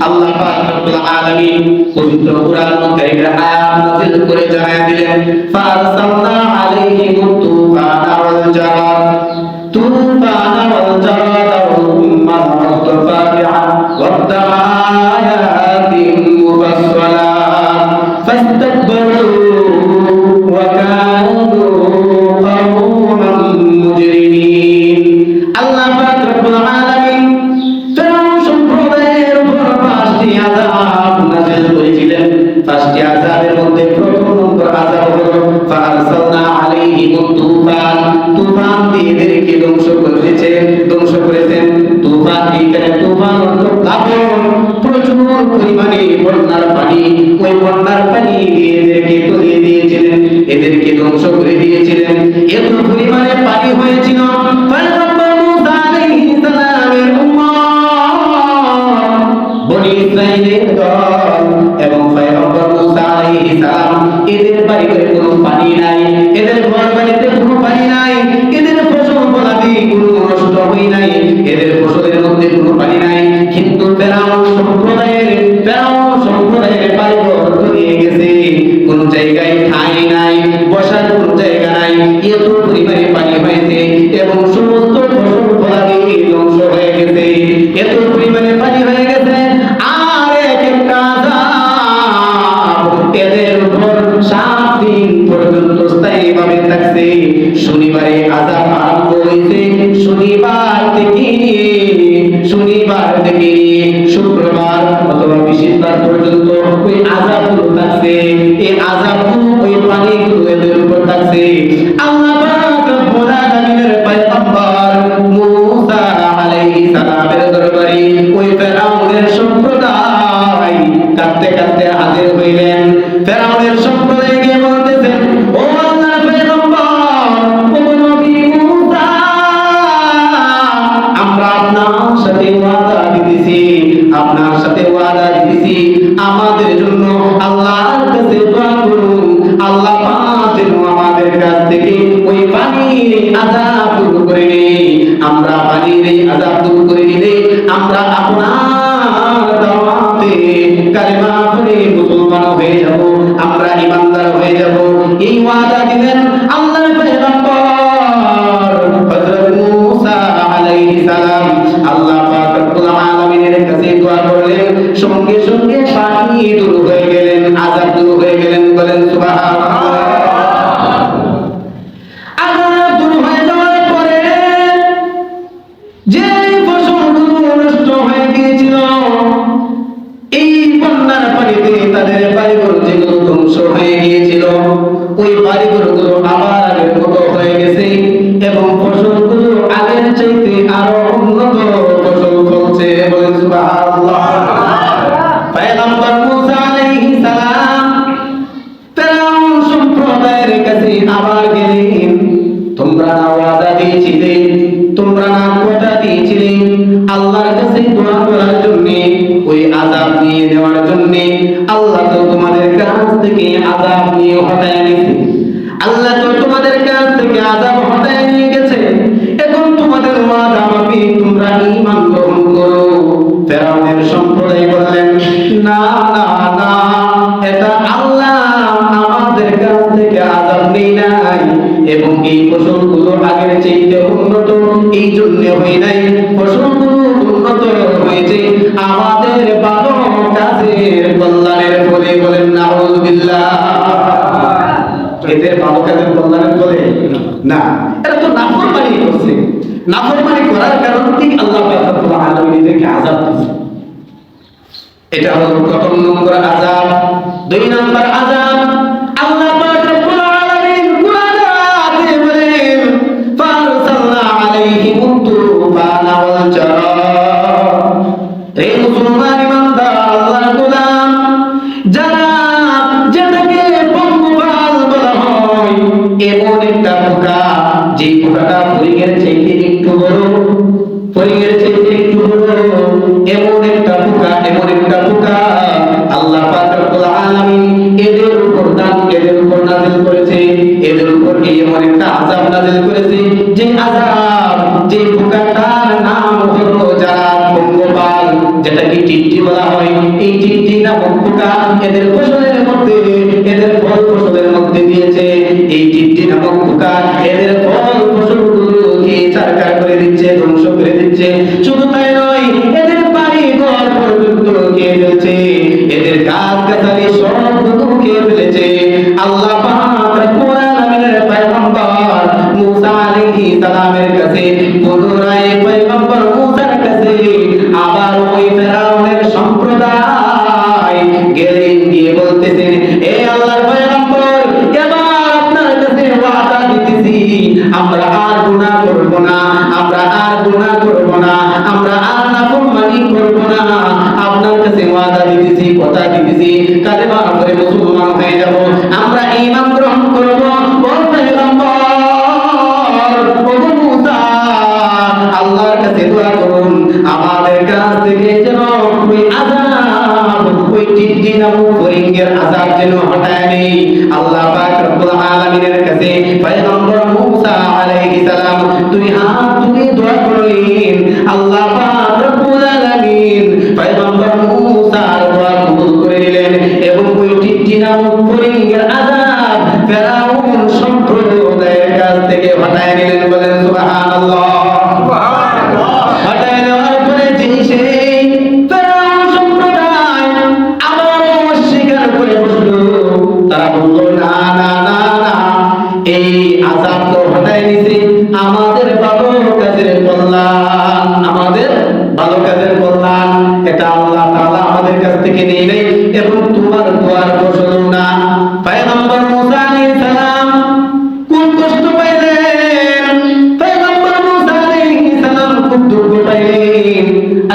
আল্লাহ পাক রব্বুল আলামিন পবিত্র কোরআনুল কারীমের আয়াত নাযিল করে জানায় দিলেন ফারসালনা আলাইহিম তুফানা ওয়াল জারাদ তুফানা এখানে তোমার অন্য কাপড়, প্রচুর পরিমাণে বন্যার পানি, ওই বন্যার পানি এদেরকে তলিয়ে দিয়েছিলেন, এদেরকে ধ্বংস করে দিয়েছিলেন। এত হইতে এবং সমস্ত ওই আদাব নিয়ে নেওয়ার জন্য আল্লাহ তো তোমাদের কাছ থেকে আদাব নিয়ে হটায় অন্যায় করার কারণ থেকে আল্লাহ আলমীদেরকে আজাদ দিচ্ছে এটা হলো প্রথম নম্বর আজাদ দুই নম্বর আজাদ আজাব নাজিল করেছি, যে আজাব, যে পোকাটার নাম হলো যারা পঙ্গপাল যেটা কি টিটি বলা হয়। এই টিটি নামক পোকা এদের ফসলের মধ্যে, এদের ফল ফসলের মধ্যে দিয়েছে।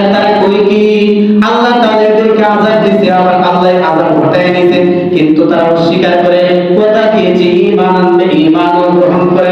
তাহলে তারা কই কি? আল্লাহ তাদেরকে দিতে আবার আল্লাহ আজাদ নিতে কিন্তু তারা অস্বীকার করে কথা কি যে ইমান ইমান গ্রহণ করে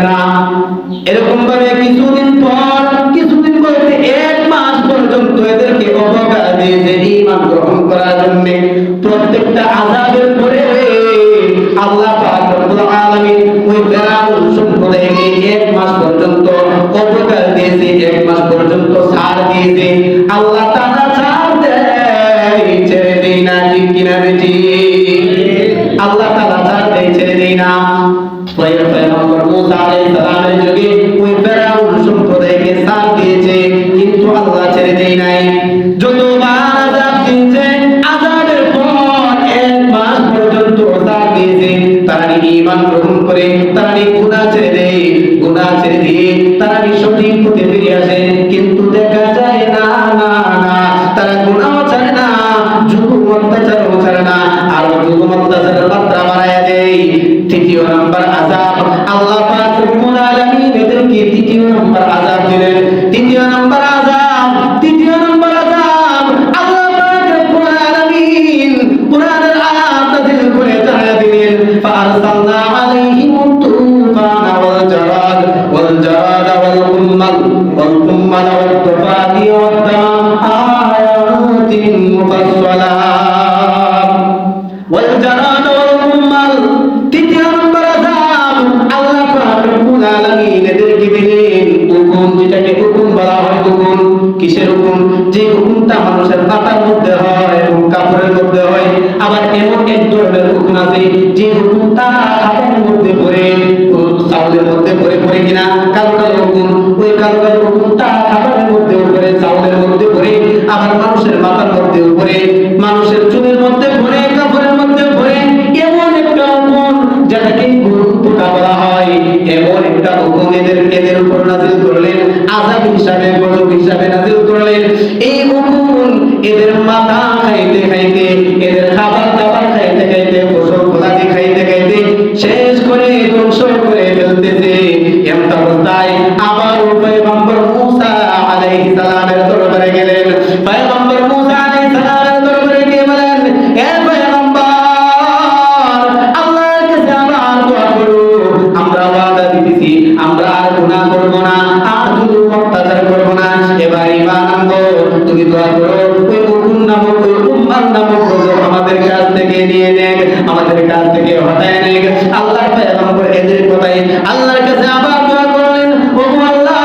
আমার নামক গজব আমাদের কাছ থেকে নিয়ে নেন, আমাদের কাছ থেকে হটায় নেন। আল্লাহর পয়গম্বর এদের কথাই আল্লাহর কাছে আবার দোয়া করলেন, ও আল্লাহ,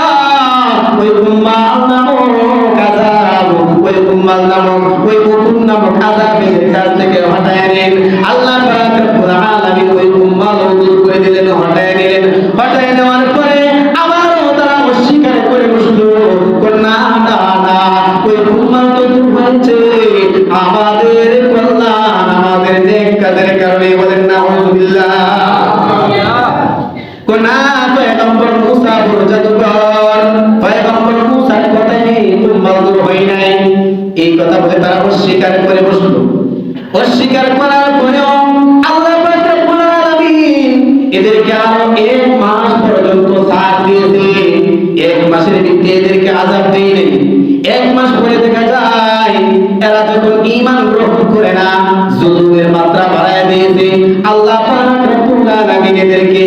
ওই উম্মাহ নামক আযাব, ওই উম্মাহ নামক, ওই উকুম নামক আযাবের কাছ দূর হয় নাই। এই কথা বলে তারা অস্বীকার করে বসল। অস্বীকার করার পরেও আল্লাহ এদেরকে আরও এক মাস পর্যন্ত সাথ দিয়েছে। এক মাসের এদেরকে এক মাস পরে দেখা যায়, এরা যখন ঈমান গ্রহণ করে না, জুলুমের মাত্রা বাড়ায় দিয়েছে। আল্লাহ পাক রব্বুল আলামিন এদেরকে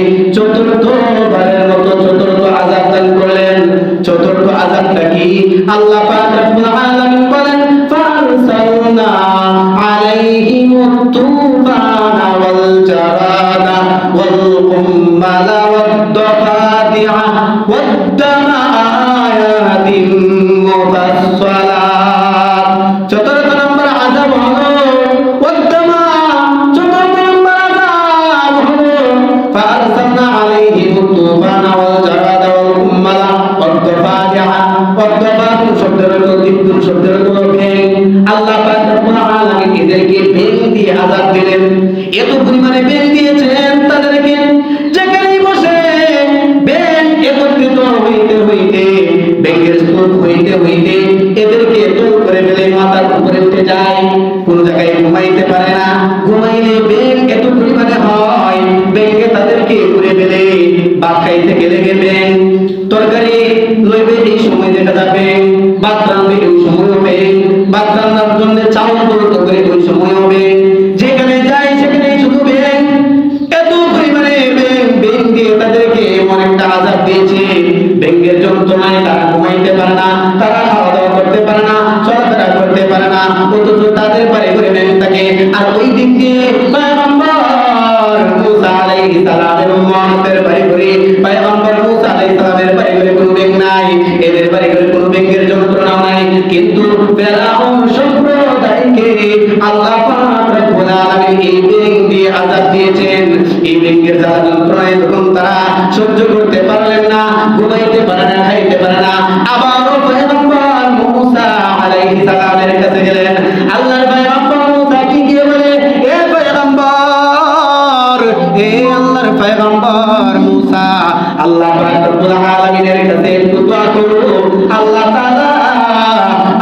আযাবটা কি আল্লাহ পাক রব্বুল আলামিন বলেন ফারসালনা আলাইহিম তুফান ওয়াল জারাদা ওয়াল কুম্মালা ওয়াদ দাফাদিআ ওয়াদ দামা আয়াতিন মুফাসসালাত ফেলে ভাত খাইতে গেলে ব্যাং আযাব দিয়েছেন। ব্যাংকের জ্বালা যন্ত্রণায় যখন তারা সহ্য করতে পারলেন না, ঘুমাইতে পারে না, খাইতে পারে না। আবারও পয়গম্বর মুসা আলাইহিস সালামের কাছে গেলেন। আল্লাহর পয়গম্বর মুসা কি গিয়ে বলে, এ পয়গম্বর, এ আল্লাহর পয়গম্বর মুসা, আল্লাহ পাক রব্বুল আলামিনের কাছে একটু দোয়া করো। আল্লাহ তাআলা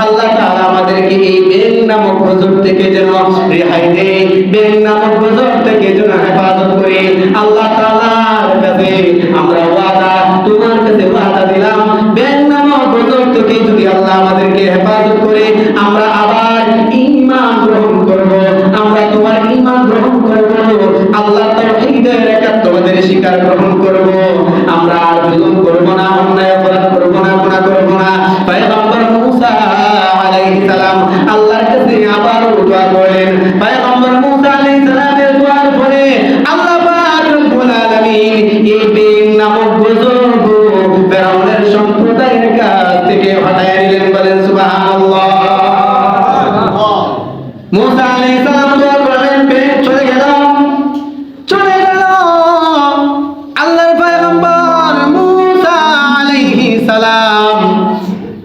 আল্লাহ তাআলা আমাদেরকে এই বেং নামক গজব থেকে যেন রেহাই দেয়। বেং নামক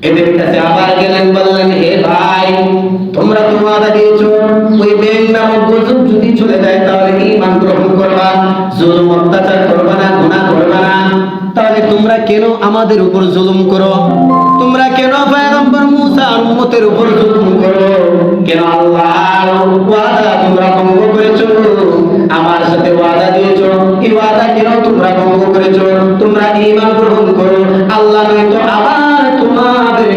এদের কাছে আবার গেলেন, বললেন, হে ভাই, তোমরা তো ওয়াদা দিয়েছ, ওই বেং নামক যদি চলে যায়, তাহলে গ্রহণ করবা, জুলুম অত্যাচার করবা না করবা না। তাহলে তোমরা কেন আমাদের উপর জুলুম করো? তোমরা কেন পয়গম্বর মুসা উম্মতের উপর জুলুম করো? কেন আল্লাহর ওয়াদা তোমরা ভঙ্গ করেছ? আমার সাথে ওয়াদা দিয়েছ, এই ওয়াদা কেন তোমরা ভঙ্গ করেছ? তোমরা গ্রহণ করো? আল্লাহ নয়তো আবার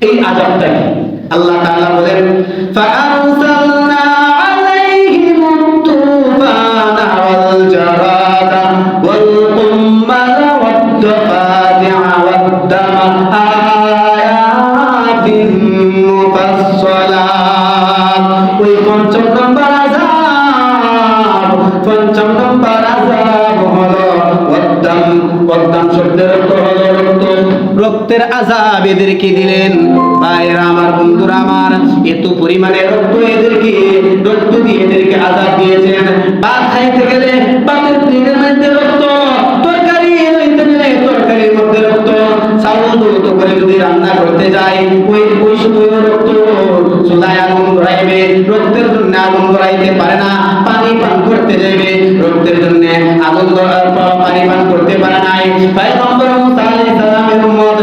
এই আজাবটা কি? আল্লাহ তাআলা বলেন, ফাআরসালনা আলাইহিম তুফানা ওয়াল ওই পঞ্চম নম্বর আজাব, পঞ্চম নম্বর আজাব হলো ওয়াদ দাম ওয়াদ শব্দের এদেরকে দিলেন। ভাইরা আমার বন্ধুরা, আমার এত পরিমাণে রক্ত এদেরকে, রক্ত দিয়ে এদেরকে আজাব দিয়েছেন। ভাত খাইতে গেলে ভাতের মধ্যে রক্ত, তরকারি গেলে তরকারির মধ্যে রক্ত। দ্রুত করে যদি রান্না করতে ওই ওই সময় রক্ত আগুন ধরাইবে, রক্তের জন্য আগুন ধরাইতে পারে না, পানি পান করতে যাইবে, রক্তের জন্য আগুন পানি পান করতে পারে নাই। পয়গম্বর মুসা আলাইহিস সালামের উম্মত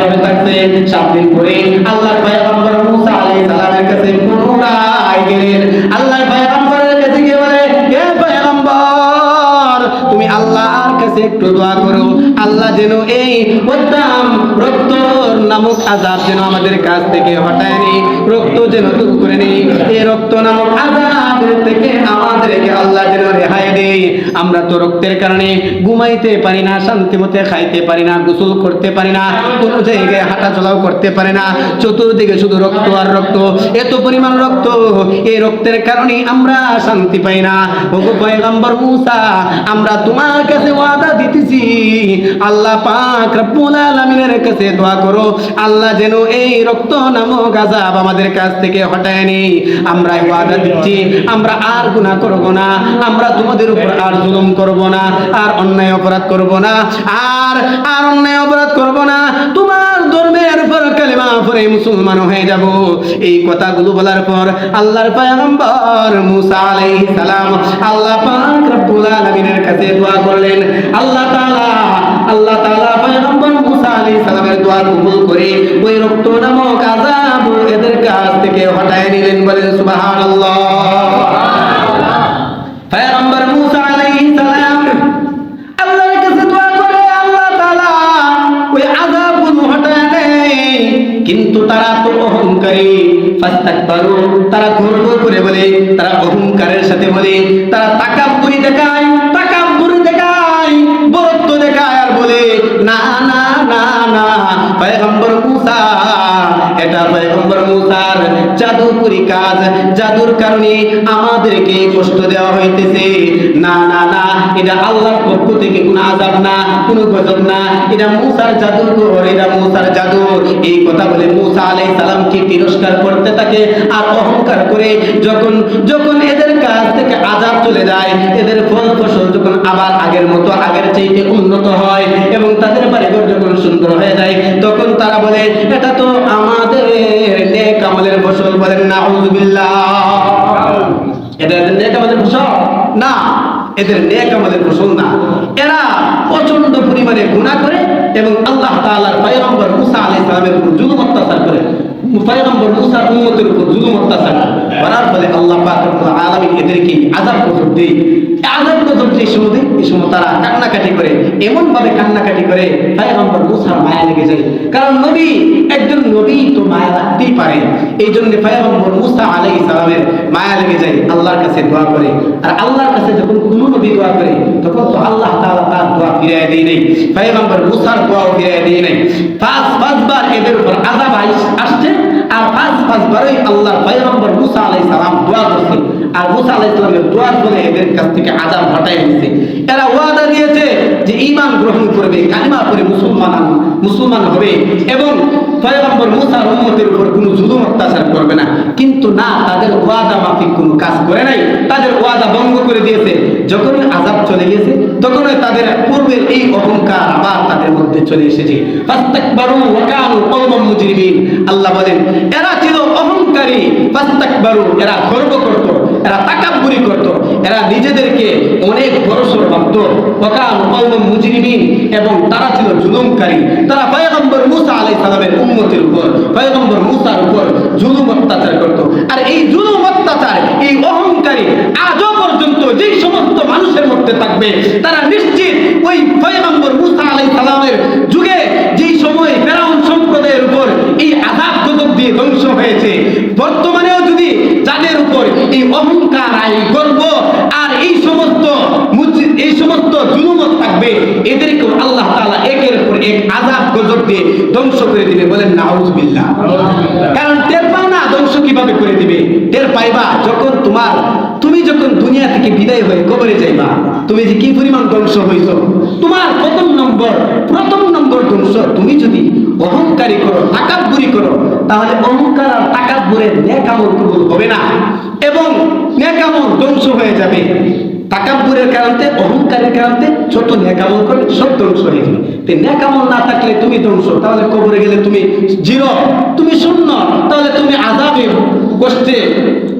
স্থায়ীভাবে থাকছে সাত দিন পরে আল্লাহ পয়গম্বর মুসা আলাইহিস সালামের কাছে পুনরায় গেলেন আল্লাহ কাছে গিয়ে বলে, হে তুমি আল্লাহর কাছে একটু দোয়া করো। আল্লাহ যেন এই উদ্দাম রক্ত নামক আজাব যেন আমাদের কাছ থেকে হটায় রক্ত যেন দূর করে নি এই রক্ত নামক আজাবের থেকে, আমাদেরকে আল্লাহ যেন রেহাই দেই আমরা তো রক্তের কারণে ঘুমাইতে পারি না, শান্তি মতে খাইতে পারি না, গোসল করতে পারি না, কোনো জায়গায় হাঁটা চলাও করতে পারি না, চতুর্দিকে শুধু রক্ত আর রক্ত। এত পরিমাণ রক্ত, এই রক্তের কারণে আমরা শান্তি পাই না। ওগো পয়গম্বর মুসা, আমরা তোমার কাছে ওয়াদা দিতেছি। আল্লাহ পাক রব্বুল আলামিনের কাছে দোয়া করো, আল্লাহ যেন এই রক্ত নামক আযাব আমাদের কাছ থেকে হটায় নেই। আমরা ওয়াদা দিচ্ছি আমরা আর গুনাহ করব না, আমরা তোমাদের উপর আর জুলুম করব না, আর অন্যায় অপরাধ করব না, আর আর অন্যায় অপরাধ করব না। তোমার ধর্মের উপর কালেমা পড়ে মুসলমান হয়ে যাব। এই কথাগুলো বলার পর আল্লাহর পয়গম্বর মুসা আলাইহিস সালাম আল্লাহ পাক রব্বুল আলামিনের কাছে দোয়া করলেন। আল্লাহ তাআলা আল্লাহ তাআলা পয়গম্বর মুসা আলাইহিস সালামের দোয়া কবুল করে ওই রক্ত নামক আযাব এদের কাছ থেকে হটায় নিলেন, বলেন সুবহানাল্লাহ। করে, আল্লাহ কিন্তু তারা তো অহংকারী। ফাস্তাকবারু, তারা গর্ব করে বলে, তারা অহংকারের সাথে বলে, তারা তাকাব্বুরি দেখায়। পয়গম্বর মুসা, এটা পয়গম্বর মুসার জাদুকরি কাজ। জাদুর কারণে আমাদেরকে কষ্ট দেওয়া হইতেছে। না না না, এটা আল্লাহর পক্ষ থেকে কোনো আযাব না, কোনো গজব না। এটা মুসার জাদু এটা মুসার জাদু। এই কথা বলে মুসা আলাইহিস সালামকে তিরস্কার করতে থাকে আর অহংকার করে যখন যখন এদের কাছ থেকে আযাব চলে যায়। এদের ফল ফসল যখন আবার আগের মতো, আগের চাইতে উন্নত হয় এবং তাদের বাড়িঘর যখন সুন্দর হয়ে যায়, তখন তারা বলে, এটা তো আমাদের নেক আমলের ফসল। বলেন না এটা নেক আমলের ফসল? না, এদের নেক আমলের ফসল না। এরা প্রচণ্ড পরিমাণে গুনাহ করে এবং আল্লাহ তাআলার পয়গম্বর মুসা জুলুম অত্যাচার করে। পয়গম্বর মুসার উম্মতের উপর জুলুম অত্যাচার। করার ফলে আল্লাহ পাক রব্বুল আলামিন এদেরকে আযাব করতে দেয়। এই সময় এই সময় তারা কান্নাকাটি করে এমন ভাবে কান্নাকাটি করে, পয়গম্বর মুসার মায়া লেগে যায়। কারণ নবী, একজন নবী তো মায়া লাগতেই পারে। এই জন্য পয়গম্বর মুসা আলাইহিস সালামের মায়া লেগে যায়, আল্লাহর কাছে দোয়া করে। আর আল্লাহর কাছে যখন কোনো নবী দোয়া করে, তখন তো আল্লাহ তাআলা তার দোয়া ফিরিয়ে দেয় নাই। পয়গম্বর মুসার দোয়াও ফিরিয়ে দেয় নাই। পাঁচ, পাঁচবার এদের উপর আইস- আসছে, আর পাঁচ, পাঁচবারই আল্লাহর পয়গম্বর মুসা আলাইহিস সালাম দোয়া করছে। আর মুসা আলাইহিস সালামের দোয়ার ফলে এদের কাছ থেকে আযাব হটাই নিছে এরা ওয়াদা দিয়েছে যে ঈমান গ্রহণ করবে, কালিমা পড়ে মুসলমান মুসলমান হবে এবং পয়গম্বর মুসার উম্মতের উপর কোনো জুলুম অত্যাচার করবে না। কিন্তু না, তাদের ওয়াদা মাফিক কোনো কাজ করে নাই। তাদের ওয়াদা ভঙ্গ করে দিয়েছে। যখনই আজাব চলে গেছে, তখনই তাদের পূর্বের এই অহংকার আবার তাদের মধ্যে চলে এসেছে। আল্লাহ বলেন, এরা ছিল অহংকারী। এরা গর্ব করত এরা তাকাব্বুরি করত। এরা নিজেদেরকে অনেক বড়সড় ভাবত। ওয়া কানু মুজরিমিন এবং তারা ছিল জুলুমকারী। তারা পয়গম্বর মুসা আলাইহিস সালামের উম্মতের উপর, পয়গম্বর মুসার উপর জুলুম অত্যাচার করত। আর এই জুলুম অত্যাচার, এই অহংকারী আজও পর্যন্ত যে সমস্ত মানুষের মধ্যে থাকবে, তারা নিশ্চিত ওই পয়গম্বর মুসা আলাইহিস সালামের যুগে যেই সময় ফেরাউন সম্প্রদায়ের উপর এই আযাব গজব দিয়ে ধ্বংস হয়েছে বর্তমানেও যদি যাদের উপর এই অহংকার আর এই গর্ব আর এই সমস্ত এই সমস্ত জুলুমত থাকবে এদেরকেও আল্লাহ তাআলা একের পর এক আযাব গজব দিয়ে ধ্বংস করে দিবে বলেন নাউজুবিল্লাহ। কারণ টের পাও না ধ্বংস কীভাবে করে দিবে? টের পাইবা যখন তোমার তুমি যখন দুনিয়া থেকে বিদায় হয়ে কবরে যাইবা তুমি যে কি পরিমাণ ধ্বংস হইছ? তোমার প্রথম নম্বর প্রথম নম্বর ধ্বংস তুমি যদি অহংকারী করো তাকাব্বুরি করো, তাহলে অহংকার আর তাকাব্বুরের নেকামল কবুল হবে না এবং নেকামল ধ্বংস হয়ে যাবে। তাকাব্বুরের কারণে, অহংকারের কারণে ছোট নেকামল করে সব ধ্বংস হয়ে যাবে। তো নেকামল না থাকলে তুমি ধ্বংস, তাহলে কবরে গেলে তুমি জিরো, তুমি শূন্য, তাহলে তুমি আজাবে কষ্টে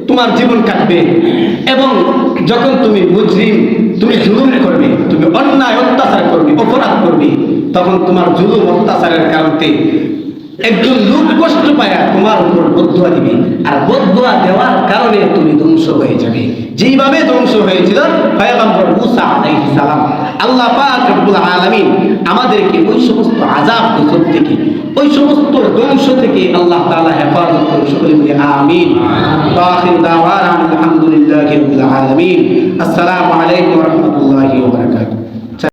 তোমার জীবন কাটবে। এবং যখন তুমি মুজরিম, তুমি জুলুম করবে, তুমি অন্যায়, অত্যাচার করবে, অপরাধ করবে তখন তোমার জুলুম অত্যাচারের কারণে একজন লোক কষ্ট পায় তোমার উপর বদুয়া দিবে। আর বদুয়া দেওয়ার কারণে তুমি ধ্বংস হয়ে যাবে। যেইভাবে ধ্বংস হয়েছিল পয়গম্বর মুসা আলাইহিস সালাম আল্লাহ পাক রব্বুল আলামিন আমাদেরকে ওই সমস্ত আযাব গজব থেকে ওই সমস্ত ধ্বংস থেকে আল্লাহ তাআলা হেফাজত করুন। সকলে বলি আমিন। আখির দাওয়ানা আলহামদুলিল্লাহি রাব্বিল আলামিন। আসসালামু আলাইকুম ওয়া রাহমাতুল্লাহি ওয়া বারাকাতুহু।